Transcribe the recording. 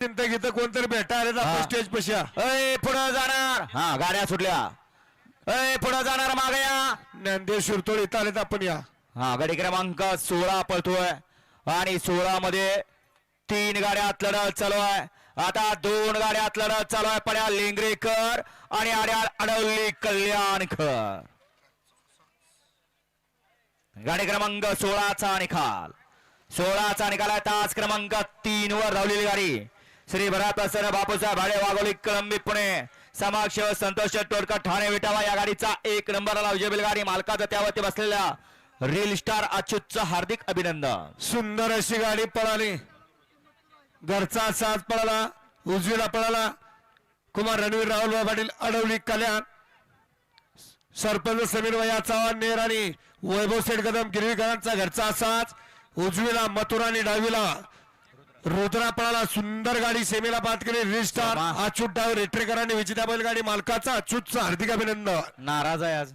चिंता घेतं कोणतरी भेटा. आले हा. स्टेज पशा अय पुढं जाणार. हा गाड्या सुटल्या. अय पुढं जाणार मागे या. ज्ञानदेव शिरतोड इथं आले तर आपण या. हा गाडी क्रमांक सोळा पळतोय. आणि सोळा मध्ये तीन गाड्या आत लढत चालू आहे आता दोन गाड्या आत लढत चालू आहे पड्या लेंगरेकर आणि आड्या अडवली कल्याणकर. गाडी क्रमांक सोळाचा निकाल. सोळाचा निकाल आहे. तास क्रमांक तीन वर धावलेली गाडी. श्री भरत बापूसाहेब भाडे वाघोली कळंबी पुणे समाक्ष संतोष टोडकर ठाणे विटावा या गाडीचा एक नंबरला विजय गाडी मालकाचा त्यावरती बसलेल्या रील स्टार अच्युतचं हार्दिक अभिनंदन. सुंदर अशी गाडी पळाली. घरचा साज पळाला उजवीला पळाला. कुमार रणवीर राहुल पाटील अडवली कल्याण. सरपंच समीर वया चव्हाण नेर आणि वैभव सेठ कदम गिरवीकरांचा घरचा साज. उजवीला मथुरा आणि डावीला रुद्रा पळाला सुंदर गाडी सेमीला बाद केली रिस्टार. अच्युत डाव रेट्रेकरांनी विजेता बैल गाडी मालकाचा अच्युतचं हार्दिक अभिनंदन नाराज आहे आज